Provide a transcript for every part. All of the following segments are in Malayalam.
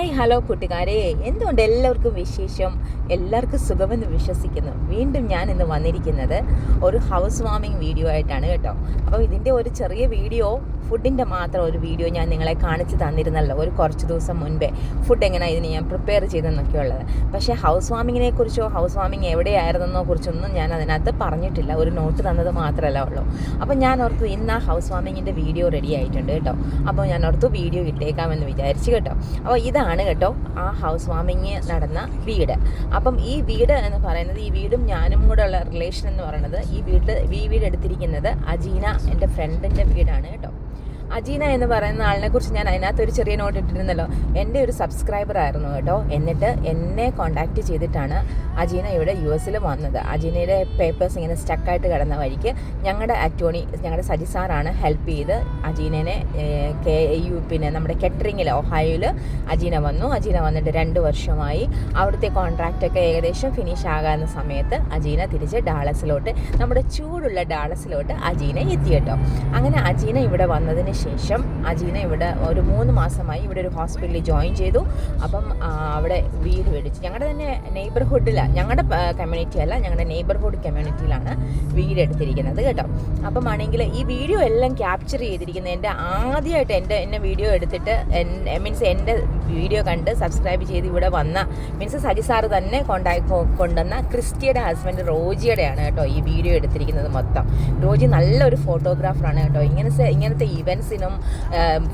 ഹായ് ഹലോ കൂട്ടുകാരെ. എന്തുകൊണ്ട് എല്ലാവർക്കും വിശേഷം? എല്ലാവർക്കും സുഖമെന്ന് വിശ്വസിക്കുന്നു. വീണ്ടും ഞാൻ ഇന്ന് വന്നിരിക്കുന്നത് ഒരു ഹൗസ് വാമിംഗ് വീഡിയോ ആയിട്ടാണ് കേട്ടോ. അപ്പോൾ ഇതിന്റെ ഒരു ചെറിയ വീഡിയോ ഫുഡിന്റെ മാത്രം ഒരു വീഡിയോ ഞാൻ നിങ്ങളെ കാണിച്ചു തന്നിരുന്നല്ലോ ഒരു കുറച്ച് ദിവസം മുൻപേ. ഫുഡ് എങ്ങനെയാണ് ഇതിന് ഞാൻ പ്രിപ്പയർ ചെയ്തെന്നൊക്കെ ഉള്ളത്. പക്ഷേ ഹൗസ് വാമിങ്ങിനെ കുറിച്ചോ ഹൗസ് വാമിങ് എവിടെയായിരുന്നെന്നോ കുറിച്ചൊന്നും ഞാൻ അതിനകത്ത് പറഞ്ഞിട്ടില്ല. ഒരു നോട്ട് തന്നത് മാത്രമല്ല ഉള്ളൂ. അപ്പോൾ ഞാൻ ഓർത്തു ഇന്ന് ആ ഹൗസ് വാമിങ്ങിന്റെ വീഡിയോ റെഡി ആയിട്ടുണ്ട് കേട്ടോ. അപ്പോൾ ഞാൻ ഓർത്തു വീഡിയോ ഇട്ടേക്കാമെന്ന് വിചാരിച്ചു കേട്ടോ. അപ്പോൾ ഇതാണ് കേട്ടോ ആ ഹൗസ് വാമിങ് നടന്ന വീട്. അപ്പം ഈ വീട് എന്ന് പറയുന്നത് ഈ വീടും ഞാനും കൂടെ ഉള്ള റിലേഷൻ എന്ന് പറയുന്നത് ഈ വീട് ഈ വീട് എടുത്തിരിക്കുന്നത് അജീന എന്റെ ഫ്രണ്ടിന്റെ വീടാണ് കേട്ടോ. അജീന എന്ന് പറയുന്ന ആളിനെ കുറിച്ച് ഞാൻ അതിനകത്ത് ഒരു ചെറിയ നോട്ട് ഇട്ടിരുന്നല്ലോ. എന്റെ ഒരു സബ്സ്ക്രൈബർ ആയിരുന്നു കേട്ടോ. എന്നിട്ട് എന്നെ കോണ്ടാക്ട് ചെയ്തിട്ടാണ് അജീന ഇവിടെ യു എസിൽ വന്നത്. അജീനയുടെ പേപ്പേഴ്സ് ഇങ്ങനെ സ്റ്റക്കായിട്ട് കിടന്ന വഴിക്ക് ഞങ്ങളുടെ അറ്റോണി ഞങ്ങളുടെ സജി സാറാണ് ഹെൽപ്പ് ചെയ്ത് അജീനനെ കെ യു പിന്നെ നമ്മുടെ കെറ്ററിങ്ങിൽ ഒഹായോയിൽ അജീന വന്നു. അജീന വന്നിട്ട് രണ്ട് വർഷമായി അവിടുത്തെ കോൺട്രാക്റ്റൊക്കെ ഏകദേശം ഫിനിഷ് ആകാവുന്ന സമയത്ത് അജീന തിരിച്ച് ഡാളസിലോട്ട് നമ്മുടെ ചൂടുള്ള ഡാളസിലോട്ട് അജീന എത്തി കേട്ടോ. അങ്ങനെ അജീന ഇവിടെ വന്നതിന് ശേഷം അജീന ഇവിടെ ഒരു മൂന്ന് മാസമായി ഇവിടെ ഒരു ഹോസ്പിറ്റലിൽ ജോയിൻ ചെയ്തു. അപ്പം അവിടെ വീട് മേടിച്ചു. ഞങ്ങളുടെ തന്നെ നെയ്ബർഹുഡിലാണ് ഞങ്ങളുടെ കമ്മ്യൂണിറ്റി അല്ല ഞങ്ങളുടെ നെയ്ബർഹുഡ് കമ്മ്യൂണിറ്റിയിലാണ് വീട് എടുത്തിരിക്കുന്നത് കേട്ടോ. അപ്പം ആണെങ്കിൽ ഈ വീഡിയോ എല്ലാം ക്യാപ്ചർ ചെയ്തിരിക്കുന്നത് എന്റെ ആദ്യമായിട്ട് എന്റെ എന്നെ വീഡിയോ എടുത്തിട്ട് മീൻസ് എന്റെ വീഡിയോ കണ്ട് സബ്സ്ക്രൈബ് ചെയ്ത് ഇവിടെ വന്ന മീൻസ് സജി തന്നെ കൊണ്ടായി കൊണ്ടുവന്ന ക്രിസ്റ്റിയുടെ ഹസ്ബൻഡ് റോജിയുടെയാണ് കേട്ടോ ഈ വീഡിയോ എടുത്തിരിക്കുന്നത് മൊത്തം. റോജി നല്ലൊരു ഫോട്ടോഗ്രാഫറാണ് കേട്ടോ. ഇങ്ങനത്തെ ഇങ്ങനത്തെ ഇവൻസിനും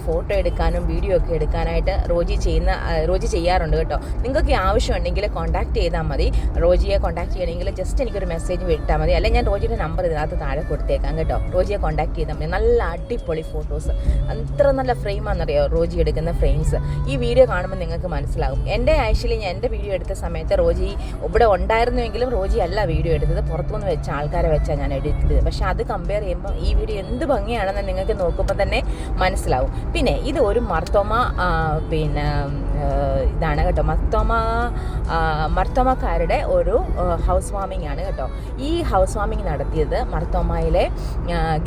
ഫോട്ടോ എടുക്കാനും വീഡിയോ ഒക്കെ എടുക്കാനായിട്ട് റോജി ചെയ്യുന്ന റോജി ചെയ്യാറുണ്ട് കേട്ടോ. നിങ്ങൾക്ക് ആവശ്യമുണ്ടെങ്കിൽ കോൺടാക്ട് ചെയ്താൽ മതി. റോജിയെ കോൺടാക്ട് ചെയ്യണമെങ്കിൽ ജസ്റ്റ് എനിക്കൊരു മെസ്സേജ് വിട്ടാൽ മതി. അല്ലെങ്കിൽ ഞാൻ റോജിയുടെ നമ്പർ ഇതിനകത്ത് താഴെ കൊടുത്തേക്കാം കേട്ടോ. റോജിയെ കോൺടാക്ട് ചെയ്താൽ മതി. നല്ല അടിപൊളി ഫോട്ടോസ് അത്ര നല്ല ഫ്രെയിമാണെന്നറിയോ റോജി എടുക്കുന്ന ഫ്രെയിംസ് ഈ വീഡിയോ കാണുമ്പോൾ നിങ്ങൾക്ക് മനസ്സിലാകും. എന്റെ ആക്ച്വലി ഞാൻ എന്റെ വീഡിയോ എടുത്ത സമയത്ത് റോജി ഇവിടെ ഉണ്ടായിരുന്നുവെങ്കിലും റോജി അല്ല വീഡിയോ എടുത്തത്. പുറത്തുനിന്ന് വെച്ച ആൾക്കാരെ വെച്ചാണ് ഞാൻ എഡിറ്റ് ചെയ്തത് പക്ഷേ അത് കമ്പയർ ചെയ്യുമ്പോൾ ഈ വീഡിയോ എന്ത് ഭംഗിയാണെന്ന് നിങ്ങൾക്ക് നോക്കുമ്പോൾ തന്നെ മനസ്സിലാവും. പിന്നെ ഇത് ഒരു മർത്തോമ പിന്നെ ഇതാണ് കേട്ടോ. മർത്തോമ മർത്തോമക്കാരുടെ ഒരു ഹൗസ് വാമിംഗ് ആണ് കേട്ടോ. ഈ ഹൗസ് വാമിംഗ് നടത്തിയത് മർത്തോമയിലെ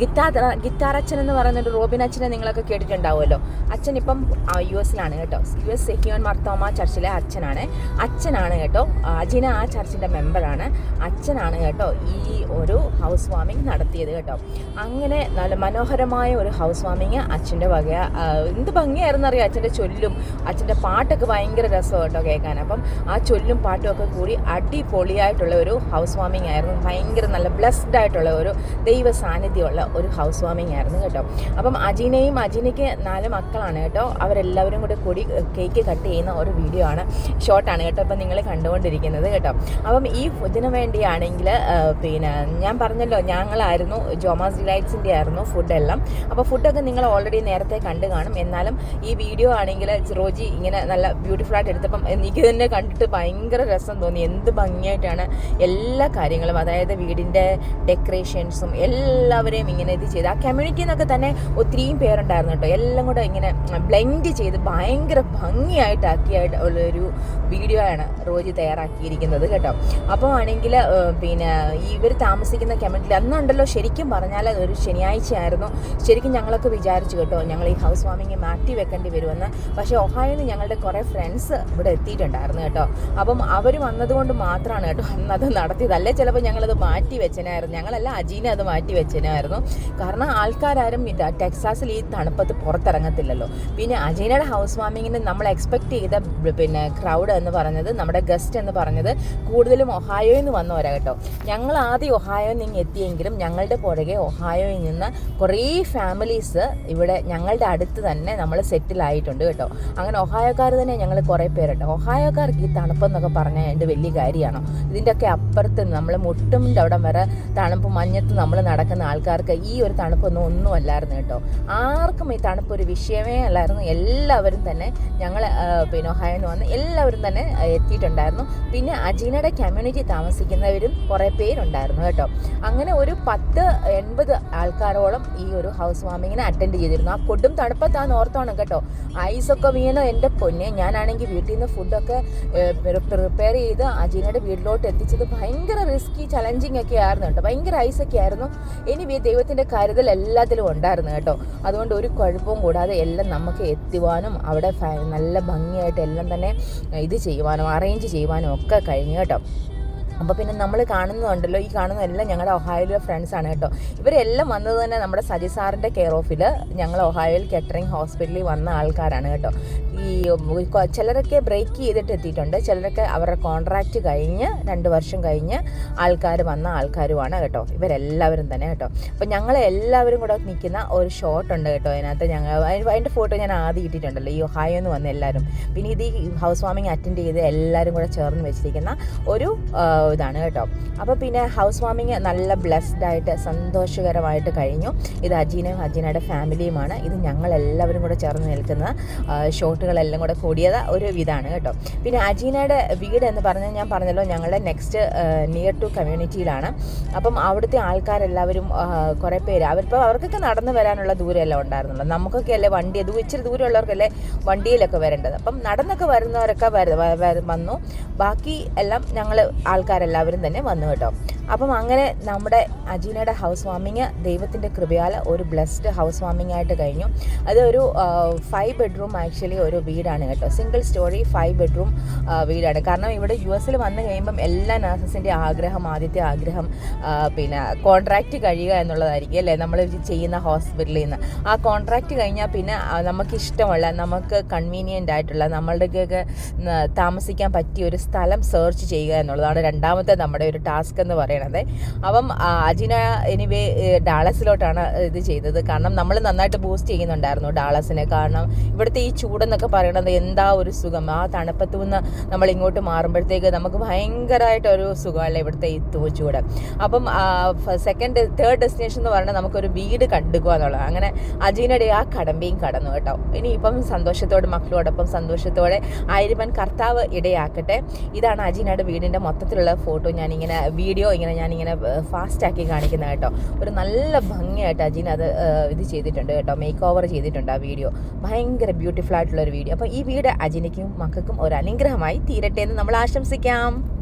ഗിത്താ ഗിത്താർ അച്ഛൻ എന്ന് പറയുന്നൊരു റോബിൻ അച്ഛനെ നിങ്ങളൊക്കെ കേട്ടിട്ടുണ്ടാവുമല്ലോ. അച്ഛൻ ഇപ്പം യു എസിലാണ് കേട്ടോ. യു എസ് സെഹിയോൻ മർത്തോമ ചർച്ചിലെ അച്ഛനാണ്. അച്ഛനാണ് കേട്ടോ അജിന ആ ചർച്ചിന്റെ മെമ്പറാണ്. അച്ഛനാണ് കേട്ടോ ഈ ഒരു ഹൗസ് വാമിംഗ് നടത്തിയത് കേട്ടോ. അങ്ങനെ നല്ല മനോഹരമായ ഒരു ഹൗസ് വാമിങ് അച്ഛന്റെ വക എന്ത് ഭംഗിയായിരുന്നു അറിയാം അച്ഛന്റെ ചൊല്ലും? അച്ഛന്റെ പാട്ടൊക്കെ ഭയങ്കര രസമാണ് കേട്ടോ കേൾക്കാൻ. അപ്പം ആ ചൊല്ലും പാട്ടും ഒക്കെ കൂടി അടിപൊളിയായിട്ടുള്ള ഒരു ഹൗസ് വാമിംഗ് ആയിരുന്നു. ഭയങ്കര നല്ല ബ്ലെസ്ഡ് ആയിട്ടുള്ള ഒരു ദൈവ സാന്നിധ്യമുള്ള ഒരു ഹൗസ് വാമിംഗ് ആയിരുന്നു കേട്ടോ. അപ്പം അജീനയും അജീനയ്ക്ക് നാല് മക്കളാണ് കേട്ടോ. അവരെല്ലാവരും കൂടെ കൂടി കേക്ക് കട്ട് ചെയ്യുന്ന ഒരു വീഡിയോ ആണ്. ഷോർട്ടാണ് കേട്ടോ. അപ്പം നിങ്ങൾ കണ്ടുകൊണ്ടിരിക്കുന്നത് കേട്ടോ. അപ്പം ഈ ഇതിനു വേണ്ടിയാണെങ്കിൽ പിന്നെ ഞാൻ പറഞ്ഞല്ലോ ഞങ്ങളായിരുന്നു ജോമാസ് ഡിലൈറ്റ്സിന്റെ ആയിരുന്നു ഫുഡെല്ലാം അപ്പോൾ ഫുഡൊക്കെ നിങ്ങൾ ഓൾറെഡി നേരത്തെ കണ്ടു കാണും. എന്നാലും ഈ വീഡിയോ ആണെങ്കിൽ റോജി ഇങ്ങനെ നല്ല ബ്യൂട്ടിഫുൾ ആയിട്ട് എടുത്തപ്പം എനിക്ക് തന്നെ കണ്ടിട്ട് ഭയങ്കര രസം തോന്നി. എന്ത് ഭംഗിയായിട്ടാണ് എല്ലാ കാര്യങ്ങളും അതായത് വീടിന്റെ ഡെക്കറേഷൻസും എല്ലാവരെയും ഇങ്ങനെ ഇത് ചെയ്ത്. ആ കമ്മ്യൂണിറ്റിയിൽ നിന്നൊക്കെ തന്നെ ഒത്തിരിയും പേരുണ്ടായിരുന്നു കേട്ടോ. എല്ലാം കൂടെ ഇങ്ങനെ ബ്ലെൻഡ് ചെയ്ത് ഭയങ്കര ഭംഗിയായിട്ടാക്കിയായിട്ട് ഉള്ളൊരു വീഡിയോ ആണ് റോജി തയ്യാറാക്കിയിരിക്കുന്നത് കേട്ടോ. അപ്പോൾ ആണെങ്കിൽ പിന്നെ ഇവർ താമസിക്കുന്ന കമ്മ്യൂണിറ്റിയിൽ അന്നുണ്ടല്ലോ ശരിക്കും പറഞ്ഞാൽ ഒരു ശനിയാഴ്ച ആയിരുന്നു ശരിക്കും ഞങ്ങളൊക്കെ വിചാരിച്ചു കേട്ടോ ഞങ്ങൾ ഈ ഹൗസ് വാമിങ് മാറ്റി വെക്കേണ്ടി വരുമെന്ന്. പക്ഷേ ഒഹായിൽ നിന്ന് ഞങ്ങളുടെ കുറേ ഫ്രണ്ട്സ് ഇവിടെ എത്തിയിട്ടുണ്ടായിരുന്നു കേട്ടോ. അപ്പം അവർ വന്നതുകൊണ്ട് മാത്രമാണ് കേട്ടോ അന്നത് നടത്തിയതല്ലേ ചിലപ്പോൾ ഞങ്ങളത് മാറ്റി വെച്ചനായിരുന്നു. ഞങ്ങളല്ല അജീനെ അത് മാറ്റി വെച്ചനായിരുന്നു. കാരണം ആൾക്കാരും ടെക്സാസിൽ ഈ തണുപ്പത്ത് പുറത്തിറങ്ങത്തില്ലല്ലോ. പിന്നെ അജീനയുടെ ഹൗസ് വാമിങ്ങിന് നമ്മൾ എക്സ്പെക്ട് ചെയ്ത പിന്നെ ക്രൗഡ് എന്ന് പറഞ്ഞത് നമ്മുടെ ഗസ്റ്റ് എന്ന് പറഞ്ഞത് കൂടുതലും ഒഹായോയിൽ നിന്ന് വന്നവരാ കേട്ടോ. ഞങ്ങൾ ആദ്യം ഒഹായോയിൽ നിന്ന് എത്തിയെങ്കിലും ഞങ്ങളുടെ പുറകെ ഒഹായോയിൽ നിന്ന് കുറേ ഫാമിലീസ് ഇവിടെ ഞങ്ങളുടെ അടുത്ത് തന്നെ നമ്മൾ സെറ്റിലായിട്ടുണ്ട് കേട്ടോ. അങ്ങനെ ഒഹായോക്കാർ തന്നെ ഞങ്ങൾ കുറേ പേരുണ്ട്. ഒഹായോക്കാർക്ക് ഈ തണുപ്പെന്നൊക്കെ പറഞ്ഞാൽ എന്റെ വലിയ കാര്യമാണോ. ഇതിന്റെയൊക്കെ അപ്പുറത്ത് നമ്മൾ മുട്ടുമിന്റെ അവിടെ വരെ തണുപ്പ് മഞ്ഞത്ത് നമ്മൾ നടക്കുന്ന ആൾക്കാർക്ക് ഈ ഒരു തണുപ്പൊന്നും ഒന്നും അല്ലായിരുന്നു കേട്ടോ. ആർക്കും ഈ തണുപ്പ് ഒരു വിഷയമേ അല്ലായിരുന്നു. എല്ലാവരും തന്നെ ഞങ്ങൾ പിന്നെ ഒഹായോന്ന് വന്ന് എല്ലാവരും തന്നെ എത്തിയിട്ടുണ്ടായിരുന്നു. പിന്നെ അജീനയുടെ കമ്മ്യൂണിറ്റി താമസിക്കുന്നവരും കുറേ പേരുണ്ടായിരുന്നു കേട്ടോ. അങ്ങനെ ഒരു പത്ത് എൺപത് ആൾക്കാരോളം ഈ ഒരു ഹൗസ് വാമിങ്ങിനെ അറ്റൻഡ് ചെയ്തിരുന്നു. ആ കൊടും തണുപ്പത്താന്ന് ഓർത്തോണം കേട്ടോ. ഐസൊക്കെ വീണോ. എന്റെ പൊന്നെ ഞാനാണെങ്കിൽ വീട്ടിൽ നിന്ന് ഫുഡൊക്കെ പ്രിപ്പയർ ചെയ്ത് അജീനയുടെ വീട്ടിലോട്ട് എത്തിച്ചത് ഭയങ്കര റിസ്കി ചലഞ്ചിങ് ഒക്കെ ആയിരുന്നു കേട്ടോ. ഭയങ്കര ഐസൊക്കെ ആയിരുന്നു. എനിവേ ദൈവത്തിന്റെ കരുതൽ എല്ലാത്തിലും ഉണ്ടായിരുന്നു കേട്ടോ. അതുകൊണ്ട് ഒരു കുഴപ്പവും കൂടാതെ എല്ലാം നമുക്ക് എത്തുവാനും അവിടെ നല്ല ഭംഗിയായിട്ട് എല്ലാം തന്നെ ഇത് ചെയ്യുവാനും അറേഞ്ച് ചെയ്യുവാനും ഒക്കെ കഴിഞ്ഞു കേട്ടോ. അപ്പോൾ പിന്നെ നമ്മൾ കാണുന്നുണ്ടല്ലോ ഈ കാണുന്നതെല്ലാം ഞങ്ങളുടെ ഒഹായോയിലെ ആണ് കേട്ടോ. ഇവരെല്ലാം വന്നത് തന്നെ നമ്മുടെ സജി സാറിന്റെ കെയർ ഓഫിൽ ഞങ്ങൾ ഒഹായോയിൽ കെറ്ററിങ് ഹോസ്പിറ്റലിൽ വന്ന ആൾക്കാരാണ് കേട്ടോ. ഈ ചിലരൊക്കെ ബ്രേക്ക് ചെയ്തിട്ട് എത്തിയിട്ടുണ്ട് ചിലരൊക്കെ അവരുടെ കോൺട്രാക്റ്റ് കഴിഞ്ഞ് രണ്ട് വർഷം കഴിഞ്ഞ് ആൾക്കാർ വന്ന ആൾക്കാരുമാണ് കേട്ടോ. ഇവരെല്ലാവരും തന്നെ കേട്ടോ. അപ്പോൾ ഞങ്ങൾ എല്ലാവരും കൂടെ നിൽക്കുന്ന ഒരു ഷോട്ട് ഉണ്ട് കേട്ടോ അതിനകത്ത്. ഞങ്ങൾ അതിന്റെ ഫോട്ടോ ഞാൻ ആദ്യം ഇട്ടിട്ടുണ്ടല്ലോ. ഈ ഹായ് എന്ന് വന്ന എല്ലാവരും. പിന്നെ ഇത് ഈ ഹൗസ് വാമിങ് അറ്റൻഡ് ചെയ്ത് എല്ലാവരും കൂടെ ചേർന്ന് വെച്ചിരിക്കുന്ന ഒരു ഇതാണ് കേട്ടോ. അപ്പോൾ പിന്നെ ഹൗസ് വാമിങ് നല്ല ബ്ലെസ്ഡ് ആയിട്ട് സന്തോഷകരമായിട്ട് കഴിഞ്ഞു. ഇത് അജീനയും അജീനയുടെ ഫാമിലിയുമാണ് ഇത് ഞങ്ങളെല്ലാവരും കൂടെ ചേർന്ന് നിൽക്കുന്ന ആ, ഷോട്ടുകളെല്ലാം കൂടെ കൂടിയത് ഒരു ഇതാണ് കേട്ടോ. പിന്നെ അജീനയുടെ വീട് എന്ന് പറഞ്ഞാൽ ഞാൻ പറഞ്ഞല്ലോ ഞങ്ങളുടെ നെക്സ്റ്റ് നിയർ ടു കമ്മ്യൂണിറ്റിയിലാണ് അപ്പം അവിടുത്തെ ആൾക്കാരെല്ലാവരും കുറേ പേര് അവരിപ്പോൾ അവർക്കൊക്കെ നടന്നു വരാനുള്ള ദൂരമല്ല ഉണ്ടായിരുന്നുള്ളൂ. നമുക്കൊക്കെ അല്ലേ വണ്ടി അത് ഇച്ചിരി ദൂരമുള്ളവർക്കല്ലേ വണ്ടിയിലൊക്കെ വരേണ്ടത്. അപ്പം നടന്നൊക്കെ വരുന്നവരൊക്കെ വന്നു. ബാക്കി എല്ലാം ഞങ്ങൾ ആൾക്കാരെല്ലാവരും തന്നെ വന്നു കേട്ടോ. അപ്പം അങ്ങനെ നമ്മുടെ അജീനയുടെ ഹൗസ് വാമിങ് ദൈവത്തിന്റെ കൃപയാൽ ഒരു ബ്ലെസ്ഡ് ഹൗസ് വാമിംഗ് ആയിട്ട് കഴിഞ്ഞു. അത് ഒരു ഫൈവ് ബെഡ്റൂം ആക്ച്വലി ഒരു വീടാണ് കേട്ടോ. സിംഗിൾ സ്റ്റോറി ഫൈവ് ബെഡ്റൂം വീടാണ്. കാരണം ഇവിടെ യു എസിൽ വന്നു കഴിയുമ്പം എല്ലാ നഴ്സസിന്റെ ആഗ്രഹം ആദ്യത്തെ ആഗ്രഹം പിന്നെ കോൺട്രാക്റ്റ് കഴിയുക എന്നുള്ളതായിരിക്കും അല്ലേ? നമ്മൾ ചെയ്യുന്ന ഹോസ്പിറ്റലിൽ നിന്ന് ആ കോൺട്രാക്റ്റ് കഴിഞ്ഞാൽ പിന്നെ നമുക്ക് ഇഷ്ടമുള്ള നമുക്ക് കൺവീനിയന്റ് ആയിട്ടുള്ള നമ്മളുടെയൊക്കെ താമസിക്കാൻ പറ്റിയ ഒരു സ്ഥലം സെർച്ച് ചെയ്യുക എന്നുള്ളതാണ് രണ്ടാമത്തെ നമ്മുടെ ഒരു ടാസ്ക് എന്ന് പറയണത് അപ്പം അജിന എനിവേ ഡാളസിലോട്ടാണ് ഇത് ചെയ്തത്. കാരണം നമ്മൾ നന്നായിട്ട് ബൂസ്റ്റ് ചെയ്യുന്നുണ്ടായിരുന്നു ഡാളസിനെ. കാരണം ഇവിടുത്തെ ഈ ചൂടെന്നൊക്കെ പറയണത് എന്താ ഒരു സുഖം? ആ തണുപ്പത്തു നിന്ന് നമ്മൾ ഇങ്ങോട്ട് മാറുമ്പോഴത്തേക്ക് നമുക്ക് ഭയങ്കരമായിട്ടൊരു സുഖമല്ലേ ഇവിടുത്തെ ഈ ചൂട്. അപ്പം സെക്കൻഡ് തേർഡ് ഡെസ്റ്റിനേഷൻ എന്ന് പറഞ്ഞാൽ നമുക്കൊരു വീട് കണ്ടുക്കുക എന്നുള്ളത്. അങ്ങനെ അജീനയുടെ ആ കടമ്പയും കടന്നു കേട്ടോ. ഇനിയിപ്പം സന്തോഷത്തോടെ മക്കളോടൊപ്പം സന്തോഷത്തോടെ ആയിരപ്പൻ കർത്താവ് ഇടയാക്കട്ടെ. ഇതാണ് അജീനയുടെ വീടിന്റെ മൊത്തത്തിലുള്ള ഫോട്ടോ. ഞാനിങ്ങനെ വീഡിയോ ഇങ്ങനെ ഞാനിങ്ങനെ ഫാസ്റ്റാക്കി കാണിക്കുന്ന കേട്ടോ. ഒരു നല്ല ഭംഗിയായിട്ട് അജീന അത് ഇത് ചെയ്തിട്ടുണ്ട് കേട്ടോ. മേക്ക് ഓവർ ചെയ്തിട്ടുണ്ട് ആ വീഡിയോ. ഭയങ്കര ബ്യൂട്ടിഫുൾ ആയിട്ടുള്ള ഒരു വീഡിയോ. അപ്പോൾ ഈ വീട് അജിനയ്ക്കും മക്കൾക്കും ഒരു അനുഗ്രഹമായി തീരട്ടെ എന്ന് നമ്മൾ ആശംസിക്കാം.